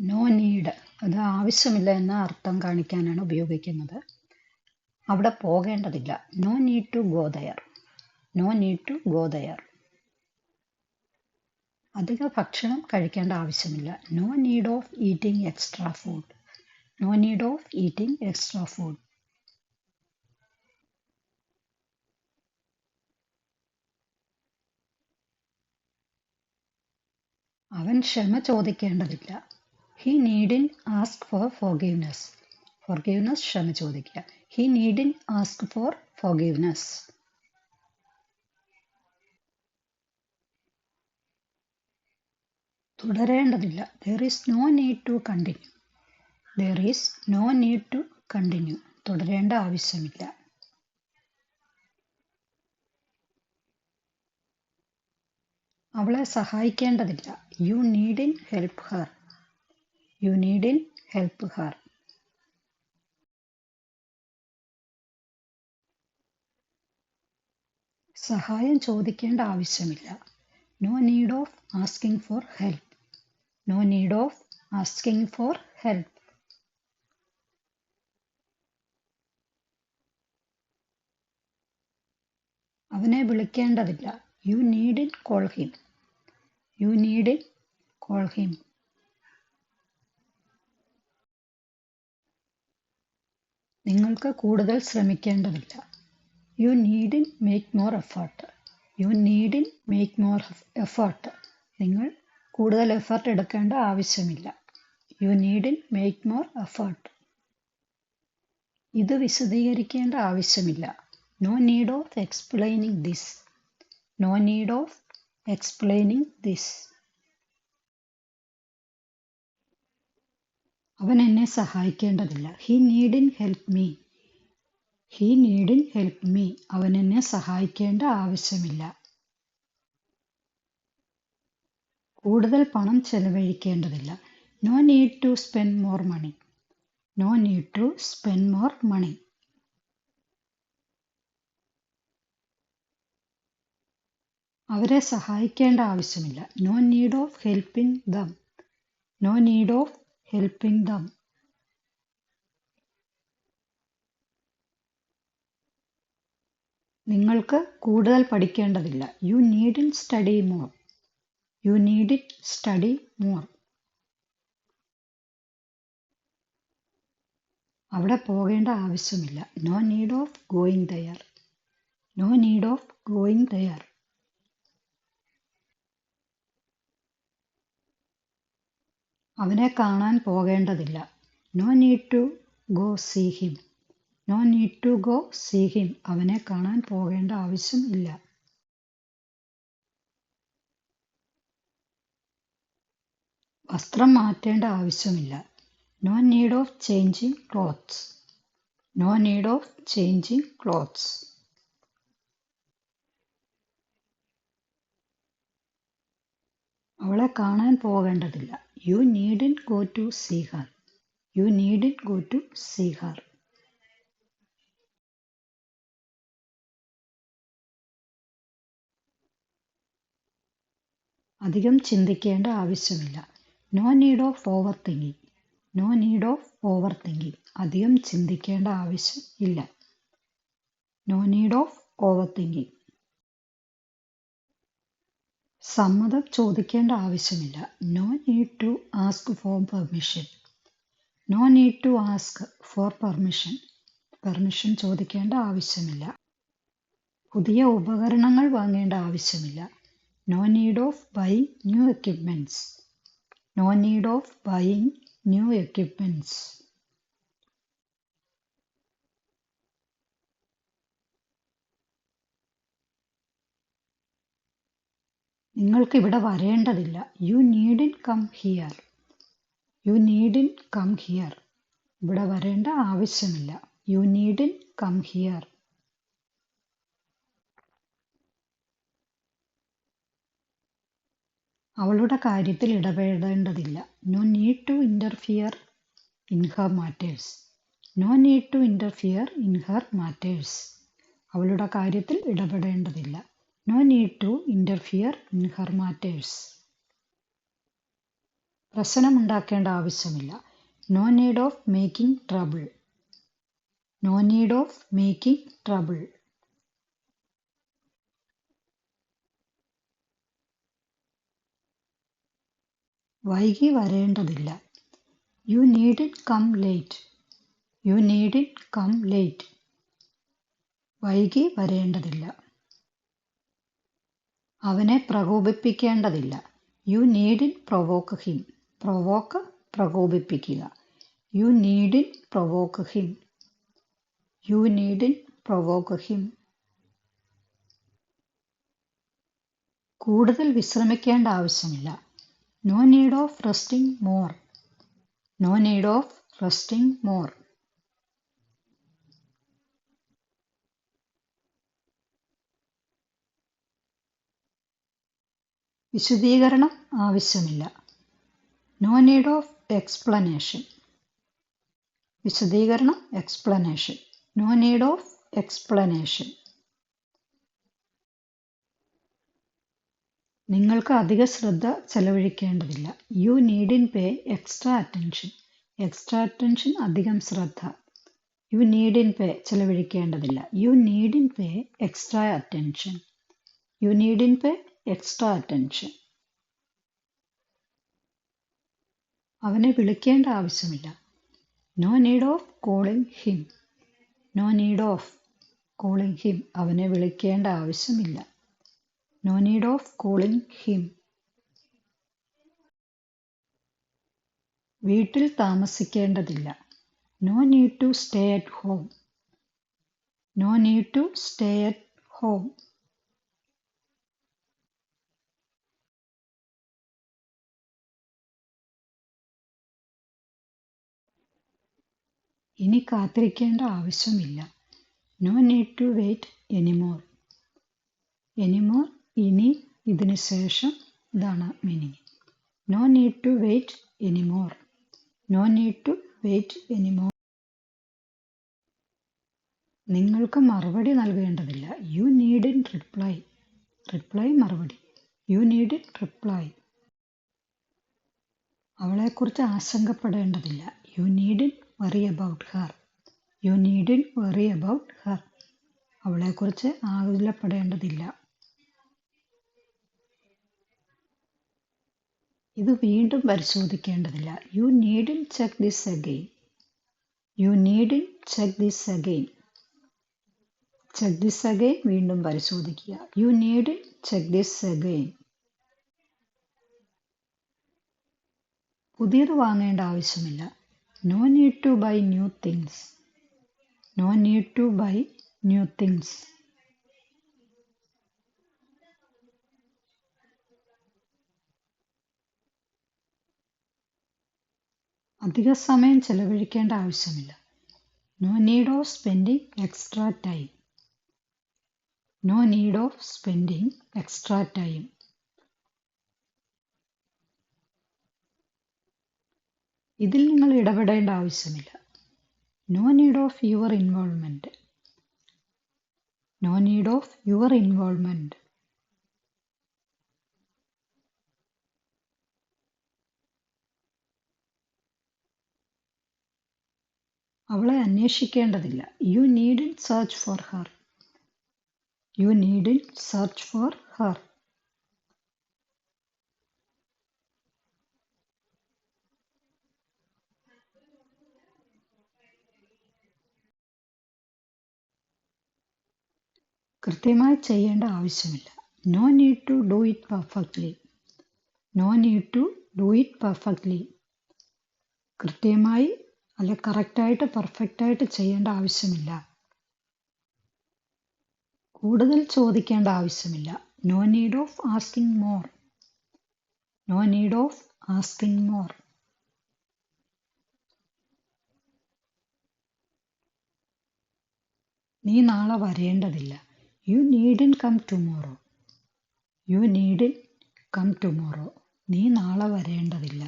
No need അത് ആവശ്യമില്ല എന്ന അർത്ഥം കാണിക്കാനാണ് ഉപയോഗിക്കുന്നത്. അവിടെ പോകേണ്ടതില്ല. No need to go there no need to go there അധിക ഭക്ഷണം കഴിക്കേണ്ട ആവശ്യമില്ല. No need of eating extra food no need of eating extra food അവൻ ക്ഷമ ചോദിക്കേണ്ടതില്ല. He needn't ask for forgiveness forgiveness ക്ഷമ ചോദിക്കുക. He needn't ask for forgiveness തുടരേണ്ടതില്ല. There is no need to continue there is no need to continue തുടരേണ്ട ആവശ്യമില്ല. അവളെ സഹായിക്കേണ്ടതില്ല. You needn't help her you needn't help her സഹായം ചോദിക്കേണ്ട ആവശ്യമില്ല. No need of asking for help no need of asking for help അവനെ വിളിക്കേണ്ടതില്ല. You needn't call him you needn't call him നിങ്ങൾക്ക് കൂടുതൽ ശ്രമിക്കേണ്ടതില്ല. You needn't make more effort you needn't make more effort നിങ്ങൾ കൂടുതൽ effort എടുക്കേണ്ട ആവശ്യമില്ല. You needn't make more effort ഇത് വിശദീകരിക്കേണ്ട ആവശ്യമില്ല. No need of explaining this no need of explaining this അവൻ എന്നെ സഹായിക്കേണ്ടതില്ല. He needn't help me he needn't help me അവൻ എന്നെ സഹായിക്കേണ്ട ആവശ്യമില്ല. കൂടുതൽ പണം ചെലവഴിക്കേണ്ടതില്ല. No need to spend more money no need to spend more money അവരെ സഹായിക്കേണ്ട ആവശ്യമില്ല. No need of helping them no need of helping them. നിങ്ങൾക്ക് കൂടുതൽ പഠിക്കേണ്ടതില്ല. You needn't study more you need it study more അവിടെ പോകേണ്ട ആവശ്യമില്ല. No need of going there no need of going there അവനെ കാണാൻ പോകേണ്ടതില്ല. No need to go see him. No need to go see him. അവനെ കാണാൻ പോകേണ്ട ആവശ്യം ഇല്ല. വസ്ത്രം മാറ്റേണ്ട ആവശ്യമില്ല. No need of changing clothes. No need of changing clothes. അവളെ കാണാൻ പോകേണ്ടതില്ല. You needn't go to see her you needn't go to see her അധികം ചിന്തിക്കേണ്ട ആവശ്യമില്ല. No need of overthinking no need of overthinking അധികം ചിന്തിക്കേണ്ട ആവശ്യം ഇല്ല. No need of overthinking സമ്മതം ചോദിക്കേണ്ട ആവശ്യമില്ല. No need to ask for permission no need to ask for permission permission ചോദിക്കേണ്ട ആവശ്യമില്ല. പുതിയ ഉപകരണങ്ങൾ വാങ്ങേണ്ട ആവശ്യമില്ല. No need of buying new equipments no need of buying new equipments നിങ്ങൾക്ക് ഇവിടെ വരേണ്ടതില്ല. You needn't come here you needn't come here ഇവിടെ വരേണ്ട ആവശ്യമില്ല. യു നീഡിൻ കം ഹിയർ അവളുടെ കാര്യത്തിൽ ഇടപെടേണ്ടതില്ല. No need to interfere in her matters no need to interfere in her matters അവളുടെ കാര്യത്തിൽ ഇടപെടേണ്ടതില്ല. No need to interfere in her matters പ്രശ്നമുണ്ടാക്കേണ്ട ആവശ്യമില്ല. No need of making trouble no need of making trouble വൈകി വരേണ്ടതില്ല. You need it come late you need it come late വൈകി വരേണ്ടതില്ല. അവനെ പ്രകോപിപ്പിക്കേണ്ടതില്ല. You need provoke him provoke പ്രകോപിപ്പിക്കുക. You need provoke him you need provoke him കൂടുതൽ വിശ്രമിക്കേണ്ട ആവശ്യമില്ല. No need of resting more no need of resting more വിശദീകരണം ആവശ്യമില്ല. No need of explanation വിശദീകരണം explanation no need of explanation നിങ്ങൾക്ക് അധിക ശ്രദ്ധ ചെലവഴിക്കേണ്ടതില്ല. You need in pay extra attention extra attention അധികം ശ്രദ്ധ. You need in pay ചെലവഴിക്കേണ്ടതില്ല. You need in pay extra attention you need in pay extra attention അവനെ വിളിക്കേണ്ട ആവശ്യമില്ല. No need of calling him no need of calling him അവനെ വിളിക്കേണ്ട ആവശ്യമില്ല. No need of calling him വീട്ടിൽ താമസിക്കേണ്ടതില്ല. No need to stay at home no need to stay at home ഇനി കാത്തിരിക്കേണ്ട ആവശ്യമില്ല. No need to wait anymore anymore ഇനി ഇതിന് ശേഷം ഇതാണ് meaning no need to wait anymore no need to wait anymore നിങ്ങൾക്ക് മറുപടി നൽകേണ്ടതില്ല. You need in reply reply മറുപടി. യു നീഡ് ഇൻ റിപ്ലൈ അവളെക്കുറിച്ച് ആശങ്കപ്പെടേണ്ടതില്ല. You need in worry about her you need in worry about her അവളെക്കുറിച്ച് ആകുലപ്പെടേണ്ടതില്ല. ഇത് വീണ്ടും പരിശോധിക്കേണ്ടതില്ല. You need in check this again you need in check this again check this again വീണ്ടും പരിശോധിക്കുക. You need in check this again പുതിയത് വാങ്ങേണ്ട ആവശ്യമില്ല. No need to buy new things no need to buy new things അധിക സമയം ചെലവഴിക്കേണ്ട ആവശ്യമില്ല. No need of spending extra time no need of spending extra time ഇതിൽ നിങ്ങൾ ഇടപെടേണ്ട ആവശ്യമില്ല. No need of your involvement no need of your involvement അവളെ അന്വേഷിക്കേണ്ടതില്ല. You need in search for her you need in search for her കൃത്യമായി ചെയ്യേണ്ട ആവശ്യമില്ല. No need to do it perfectly no need to do it perfectly കൃത്യമായി അല്ല കറക്റ്റായിട്ട് പെർഫെക്റ്റായിട്ട് ചെയ്യേണ്ട ആവശ്യമില്ല. കൂടുതൽ ചോദിക്കേണ്ട ആവശ്യമില്ല. No need of asking more no need of asking more നീ നാളെ വരേണ്ടതില്ല. You needn't come tomorrow you needn't come tomorrow നീ നാളെ വരേണ്ടതില്ല.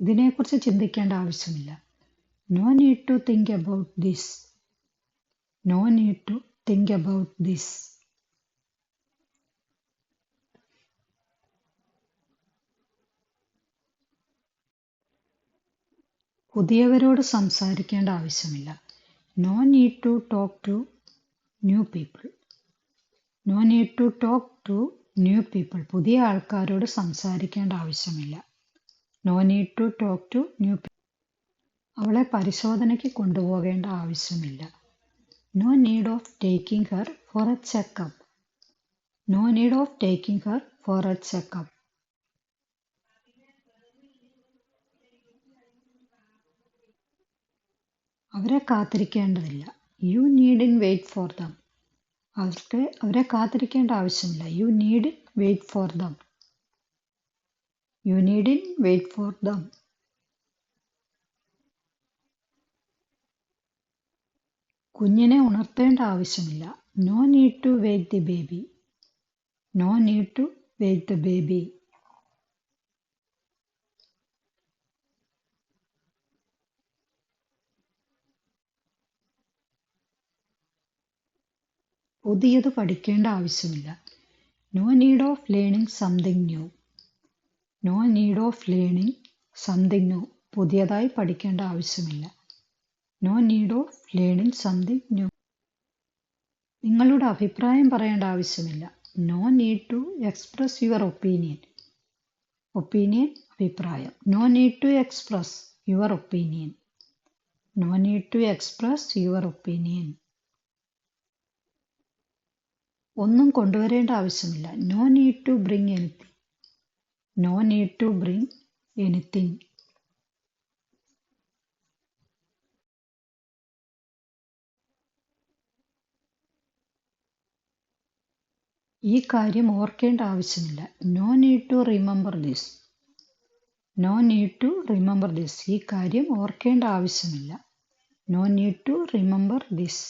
ഇതിനെക്കുറിച്ച് ചിന്തിക്കേണ്ട ആവശ്യമില്ല. No need to think about this no need to think about this പുതിയവരോട് സംസാരിക്കേണ്ട ആവശ്യമില്ല. No need to talk to new people no need to talk to new people പുതിയ ആൾക്കാരോട് സംസാരിക്കേണ്ട ആവശ്യമില്ല. No need to talk to new അവളെ പരിശോധനയ്ക്ക് കൊണ്ടുപോകേണ്ട ആവശ്യമില്ല. No need of taking her for a checkup no need of taking her for a checkup അവരെ കാത്തിരിക്കേണ്ടതില്ല. You need in wait for them അവർക്ക് അവരെ കാത്തിരിക്കേണ്ട ആവശ്യമില്ല. You need in wait for them you need in wait for them കുഞ്ഞിനെ ഉണർത്തേണ്ട ആവശ്യമില്ല. No need to wait the baby no need to wait the baby പുതിയത് പഠിക്കേണ്ട ആവശ്യമില്ല. No need of learning something new no need of learning something new പുതിയതായി പഠിക്കേണ്ട ആവശ്യമില്ല. No need of learning something new നിങ്ങളുടെ അഭിപ്രായം പറയേണ്ട ആവശ്യമില്ല. No need to express your opinion opinion അഭിപ്രായം. No need to express your opinion no need to express your opinion ഒന്നും കൊണ്ടുവരേണ്ട ആവശ്യമില്ല. No need to bring anything no need to bring anything ഈ കാര്യം ഓർക്കേണ്ട ആവശ്യമില്ല. No need to remember this no need to remember this ഈ കാര്യം ഓർക്കേണ്ട ആവശ്യമില്ല. No need to remember this